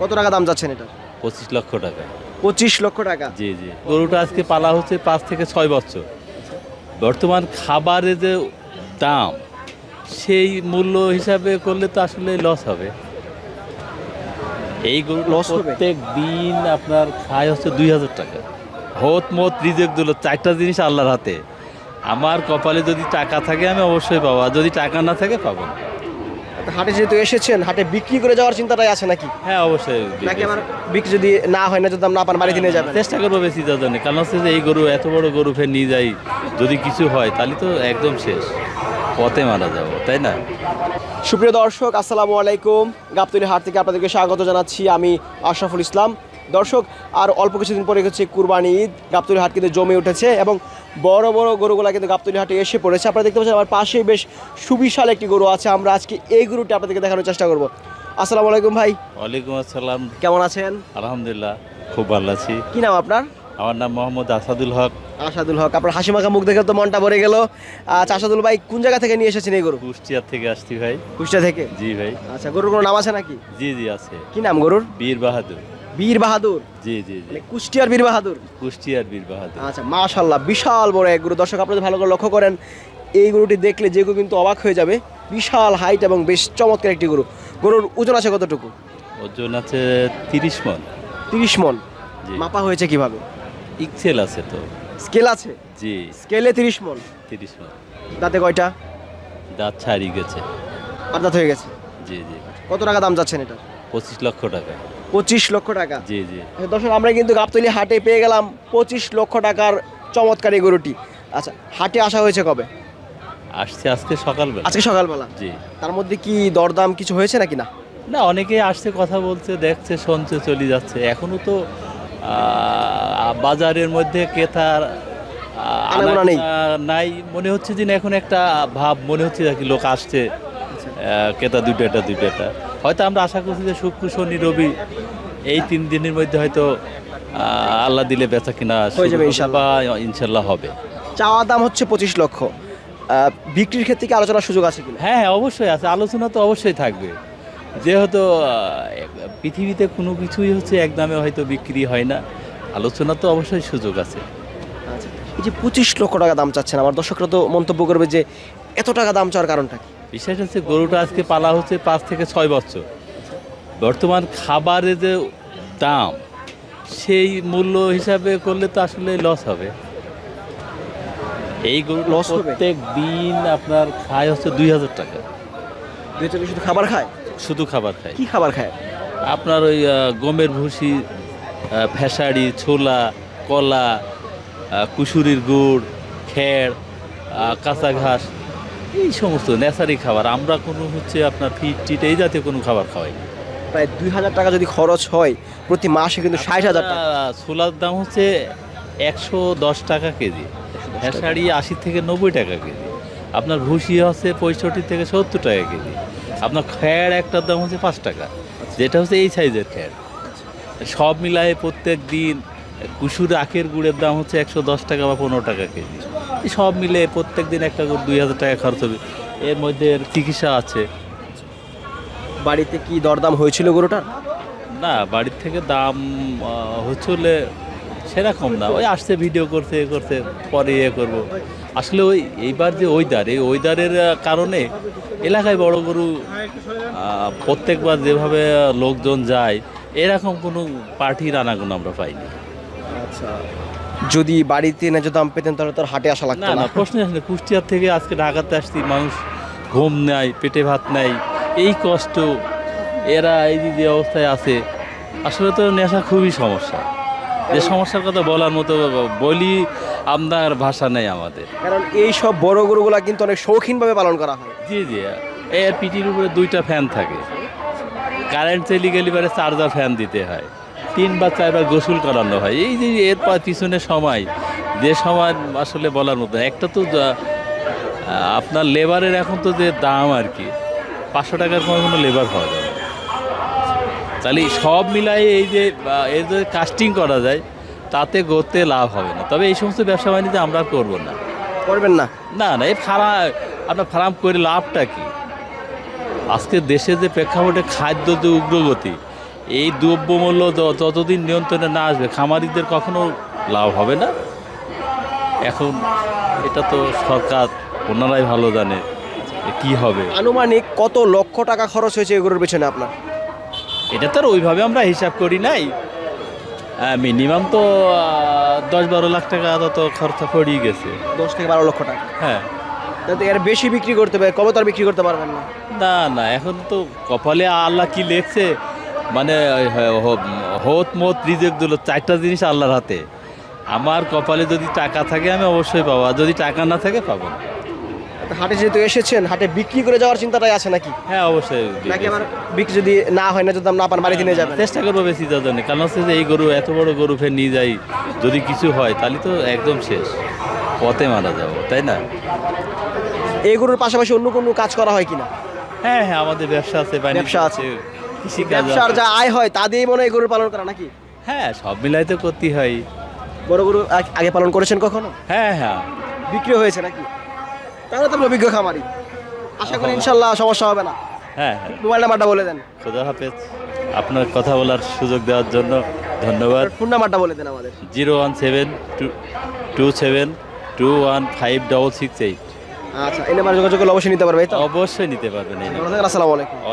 কত টাকা দাম যাচ্ছেন এটা পঁচিশ লক্ষ টাকা। পঁচিশ লক্ষ টাকা। জি জি। গরুটা আজকে পালা হচ্ছে পাঁচ থেকে ছয় বছর। বর্তমান খাবারের যে দাম সেই মূল্য হিসাবে করলে তো আসলে লস হবে। এই গরু লস হবে? প্রত্যেক দিন আপনার খায় হচ্ছে দুই হাজার টাকা। হত মত রিজেক্ট দিল চারটা জিনিস আল্লাহর হাতে। আমার কপালে যদি টাকা থাকে আমি অবশ্যই পাবো। আর যদি টাকা না থাকে পাবো না। হাটে যেহেতু এসেছেন হাটে বিক্রি করে যাওয়ার চিন্তাটাই আছে নাকি? হ্যাঁ অবশ্যই। নাকি আমার বিক্রি যদি না হয় না যদি আমরা আপনার পান বাড়িতে নিয়ে যাবেন? চেষ্টা করব বেশি যাওয়ার জন্য কারণ হচ্ছে যে এই গরু এত বড় গরু ফের নিয়ে যাই যদি কিছু হয় তাহলে তো একদম শেষ। পথে মারা যাব তাই না? সুপ্রিয় দর্শক আসসালামু আলাইকুম। গাবতলি হাট থেকে আপনাদেরকে স্বাগত জানাচ্ছি। আমি আশরাফুল ইসলাম। দর্শক আর অল্প কিছুদিন পরে হচ্ছে কুরবানি ঈদ গাবতলি হাট কিন্তু জমে উঠেছে এবং বড় বড় গরুগুলা কিন্তু গাবতলি হাটে এসে পড়েছে। আপনারা দেখতে পাচ্ছেন আমার পাশেই বেশ সুবিশাল একটি গরু আছে। আমরা আজকে এই গরুটি আপনাদেরকে দেখানোর চেষ্টা করব। আসসালামু আলাইকুম ভাই। ওয়ালাইকুম আসসালাম। কেমন আছেন? আলহামদুলিল্লাহ খুব ভালো আছি। কি নাম আপনার? আমার নাম মোহাম্মদ আসাদুল হক। আসাদুল হক আপনার হাসি মাখা মুখ দেখে তো মনটা ভরে গেল। আচ্ছা আসাদুল ভাই কোন জায়গা থেকে নিয়ে এসেছেন এই গরু? কুষ্টিয়ার থেকে আসছি ভাই। কুষ্টিয়া থেকে? জি ভাই। আচ্ছা গরুর কোনো নাম আছে নাকি? জি জি আছে। কি নাম গরুর? বীর বাহাদুর। বীর বাহাদুর। জি জি জি। মানে কুষ্টিয়ার বীর বাহাদুর। কুষ্টিয়ার বীর বাহাদুর। আচ্ছা মাশাল্লাহ বিশাল বড় এক গরু। দর্শক আপনাদের ভালো করে লক্ষ্য করেন এই গরুটি দেখলে যে কেউ কিন্তু অবাক হয়ে যাবে। বিশাল হাইট এবং বেশ চমৎকার একটি গরু। গরুর ওজন আছে কতটুকু? ওজন আছে তিরিশ মন। তিরিশ মন। জি। মাপা হয়েছে কীভাবে? ইক্সেল আছে তো। স্কেল আছে? জি। স্কেলে তিরিশ মন। তিরিশ মন। দাঁতে কয়টা? দাঁত ছাড়িয়ে গেছে। আর দাঁত হয়ে গেছে? জি জি। কত টাকা দাম যাচ্ছেন এটা পঁচিশ লক্ষ টাকা। পঁচিশ লক্ষ টাকা? জি জি। আচ্ছা, দর্শক আমরা কিন্তু গাবতলি হাটে পেয়ে গেলাম পঁচিশ লক্ষ টাকার চমৎকার এই গরুটি। আচ্ছা হাটে আসা হয়েছে কবে? আসছে আজকে সকালবেলা। আজকে সকালবেলা? জি। তার মধ্যে কি দরদাম কিছু হয়েছে নাকি না? না অনেকে আসছে কথা বলছে দেখছে শুনছে চলে যাচ্ছে। এখনও তো বাজারের মধ্যে ক্রেতার নেই। নাই। মনে হচ্ছে যে এখন একটা ভাব মনে হচ্ছে যে কি লোক আসছে আহ, ক্রেতা দুটো একটা দুটো একটা হয়তো আমরা আশা করছি যে শুক্র শনি রবি এই তিন দিনের মধ্যে হয়তো আল্লাহ দিলে বেচা কিনা হয়ে যাবে ইনশাল্লাহ। ইনশাল্লাহ হবে। চাওয়া দাম হচ্ছে পঁচিশ লক্ষ। বিক্রির ক্ষেত্রে কি আলোচনার সুযোগ আছে কিনা? হ্যাঁ হ্যাঁ অবশ্যই আছে। আলোচনা তো অবশ্যই থাকবে। যেহেতু পৃথিবীতে কোনো কিছুই হচ্ছে এক দামে হয়তো বিক্রি হয় না। আলোচনা তো অবশ্যই সুযোগ আছে। আচ্ছা এই যে পঁচিশ লক্ষ টাকা দাম চাচ্ছেন আমার দর্শকরা তো মন্তব্য করবে যে এত টাকা দাম চাওয়ার কারণটা কি? বিশেষ হচ্ছে গরুটা আজকে পালা হচ্ছে পাঁচ থেকে ছয় বছর। বর্তমান খাবারের যে দাম সেই মূল্য হিসাবে করলে তো আসলে লস হবে। এই গরু লস প্রত্যেক দিন আপনার খায় হচ্ছে দুই হাজার টাকা। দুই শুধু খাবার খায়? শুধু খাবার খায়। কি খাবার খায়? আপনার ওই গমের ভুসি ফেসাড়ি ছোলা কলা কুসুরির গুড় খেড় কাঁচা ঘাস। এই সমস্ত নেচারি খাবার আমরা কোনো হচ্ছে আপনার ফিট টিট এই জাতীয় কোনো খাবার খাওয়াই প্রায় দুই হাজার টাকা যদি খরচ হয় প্রতি মাসে কিন্তু ষাট হাজার টাকা। ছোলার দাম হচ্ছে একশো দশ টাকা কেজি ফেসাড়ি আশি থেকে নব্বই টাকা কেজি আপনার ভুসি হচ্ছে পঁয়ষট্টি থেকে সত্তর টাকা কেজি আপনার খ্যাড় একটার দাম হচ্ছে পাঁচ টাকা যেটা হচ্ছে এই সাইজের খ্যাড় সব মিলায়ে প্রত্যেক দিন কুসুর আখের গুড়ের দাম হচ্ছে একশো দশ টাকা বা পনেরো টাকা কেজি। সব মিলে প্রত্যেক দিন একটা করে দুই হাজার টাকা খরচ হবে। এর মধ্যে এর চিকিৎসা আছে? বাড়িতে কি দরদাম হয়েছিল গরুটার না বাড়ির থেকে দাম আহ, হচ্ছিলে সেরকম না। ওই আসছে ভিডিও করছে এ করছে পরে ইয়ে করব। আসলে ওই এইবার যে ওয়েদার এই ওয়েদারের কারণে এলাকায় বড় গরু প্রত্যেকবার যেভাবে লোকজন যায় এরকম কোনো পার্টির আনাগুন আমরা পাইনি। আচ্ছা। যদি বাড়িতে ন্যায্য দাম পেতেন তাহলে তোর হাটে আসা লাগতো না প্রশ্ন আসলে কুষ্টিয়ার থেকে আজকে ঢাকাতে আসছি মানুষ ঘুম নেয় পেটে ভাত নেয় এই কষ্ট এরা এই যে অবস্থায় আছে আসলে তো নেশা খুবই সমস্যা। যে সমস্যার কথা বলার মতো বলি আপনার ভাষা নেই আমাদের। কারণ এই সব বড় গরুগুলা কিন্তু অনেক শৌখিনভাবে পালন করা হয়। জি জি। এর পিটির উপরে দুইটা ফ্যান থাকে। কারেন্ট চলে গেলে পরে চার্জার ফ্যান দিতে হয়। তিন বা চারবার গোসল করানো হয়। এই যে এর পিছনে সময় যে সময় আসলে বলার মতো একটা তো আপনার লেবারের এখন তো যে দাম আর কি পাঁচশো টাকার কোনো কোনো লেবার পাওয়া যাবে। তাহলে সব মিলাই এই যে এই যে কাস্টিং করা যায় তাতে গড়তে লাভ হবে না। তবে এই সমস্ত ব্যবসা বাণিজ্য আমরা করব না। করবেন না? না না এই ফার্ম আপনার ফার্ম করে লাভটা কি? আজকে দেশে যে প্রেক্ষাপটে খাদ্য যে উগ্রগতি এই দ্রব্যমূল্য যতদিন নিয়ন্ত্রণে না আসবে খামারিদের কখনো লাভ হবে না? এখন এটা তো সরকার ওনারাই ভালো জানে কি হবে। আনুমানিক কত লক্ষ টাকা খরচ হয়েছে এগুলোর পেছনে আপনার? এটা তো আর ওইভাবে আমরা হিসাব করি নাই। মিনিমাম তো দশ বারো লাখ টাকা তো খরচা পড়েই গেছে। দশ থেকে বারো লক্ষ টাকা। হ্যাঁ। তাতে এর বেশি বিক্রি করতে পারে কবে তো আর বিক্রি করতে পারবেন না। না না এখন তো কপালে আল্লাহ কি লেখছে মানে হ- হ- হোত মত রিজেক দিল চারটা জিনিস আল্লাহর হাতে। আমার কপালে যদি টাকা থাকে আমি অবশ্যই পাবো। আর যদি টাকা না থাকে পাবো না। হাটে যেহেতু এসেছেন হাটে বিক্রি করে যাওয়ার চিন্তাটাই আছে নাকি? হ্যাঁ অবশ্যই নাকি আবার বিক্রি যদি না হয় না যদি না পান বাড়িতে নিয়ে যাবেন? চেষ্টা করব বেশি যাওয়ার জন্য। কারণ হচ্ছে যে এই গরু এত বড় গরু ফের নিয়ে যাই যদি কিছু হয় তাহলে তো একদম শেষ। পথে মারা যাব তাই না? এই গরুর পাশাপাশি অন্য কোনো কাজ করা হয় কিনা? হ্যাঁ হ্যাঁ আমাদের ব্যবসা আছে ব্যবসা আছে। কৃষিকাজ ব্যবসার যা আয় হয় তা দিয়েই মনে হয় গরুর পালন করা নাকি? হ্যাঁ সব মিলাই তো করতেই হয়। বড় গরু আগ- আগে পালন করেছেন কখনো? হ্যাঁ হ্যাঁ। বিক্রি হয়েছে নাকি? তাহলে তো আপনি অভিজ্ঞ খামারি। আশা করি ইনশাল্লাহ সমস্যা হবে না। হ্যাঁ হ্যাঁ। মোবাইল নাম্বারটা বলে দেন। খোদা হাফেজ। আপনার কথা বলার সুযোগ দেওয়ার জন্য ধন্যবাদ। ফোন নাম্বারটা বলে দেন আমাদের। Zero one seven two two seven two one five double six eight. আচ্ছা এই নাম্বার যোগাযোগ করলে অবশ্যই নিতে পারবে এই তো? অবশ্যই নিতে পারবেন এই ভালো থাকেন, আসসালামু আলাইকুম।